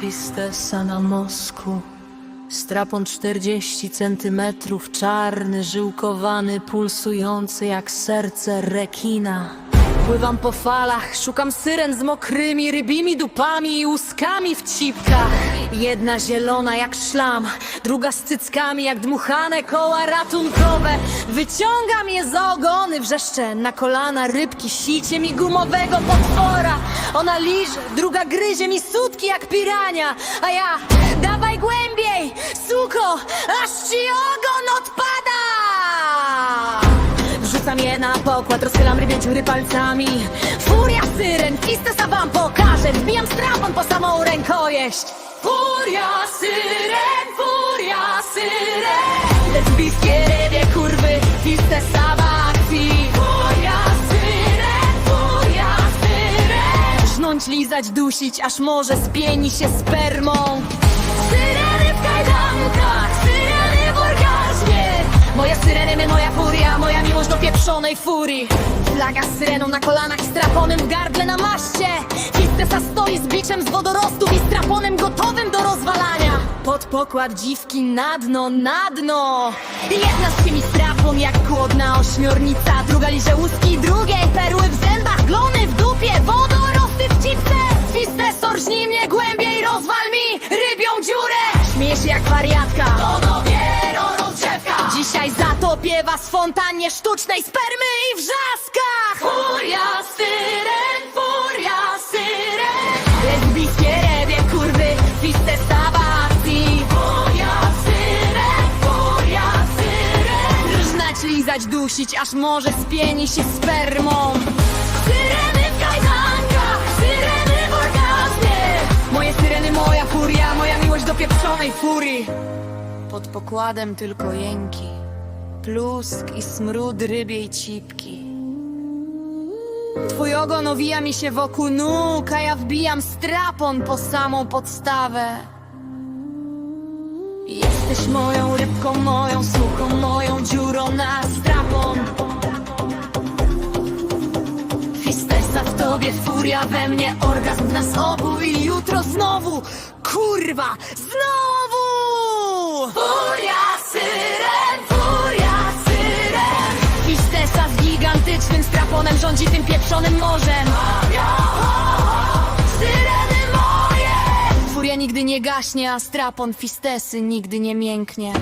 Fistesa na mosku. Strapon 40 centymetrów, czarny, żyłkowany, pulsujący jak serce rekina. Pływam po falach, szukam syren z mokrymi rybimi dupami i łuskami w cipkach. Jedna zielona jak szlam, druga z cyckami jak dmuchane koła ratunkowe. Wyciągam je za ogony, wrzeszczę na kolana rybki, sicie mi gumowego potwora. Ona liże, druga gryzie mi sutki jak pirania, a ja dawaj głębiej, suko, aż ci ogon pokład, rozchylam rybie dziury palcami. Furia syren, fistesa wam pokażę. Wbijam strapon po samą rękojeść Furia syren, furia syren. Lesbijskie rybie kurwy, fistesa w akcji. Furia syren, furia syren. Żnąć, lizać, dusić, aż może spieni się spermą. Syreny w kajdankach, syreny pieprzonej furii. Flaga z syreną na kolanach, straponem w gardle na maście. Fistesa stoi z biczem z wodorostów i straponem gotowym do rozwalania. Pod pokład dziwki na dno, na dno. Jedna z tymi strapon jak głodna ośmiornica. Druga liże łuski, drugiej perły w zębach, glony w dupie Wodorosty w cipce. Fistesor, żnij mnie głębiej, rozwal mi rybią dziurę. Śmieje się jak wariatka Was w fontannie sztucznej spermy i wrzaskach. Furia syren, furia syren. Lesbijskie rewie, kurwy, fistesa w akcji Furia syren, furia syren. Rżnać, lizać, dusić, aż może spieni się spermą. Syreny w kajdankach, syreny w orgazmie. Moje syreny, moja furia, moja miłość do pieprzonej furii. Pod pokładem tylko jęki Plusk i smród rybiej cipki. Twój ogon owija mi się wokół nóg A ja wbijam strapon po samą podstawę. Jesteś moją rybką, moją suką, moją dziurą na strapon. Fistesa w tobie, furia we mnie, orgazm w nas obu i jutro znowu, kurwa, znowu! Furia straponem rządzi tym pieprzonym morzem Syreny moje! Furia nigdy nie gaśnie, a strapon Fistesy nigdy nie mięknie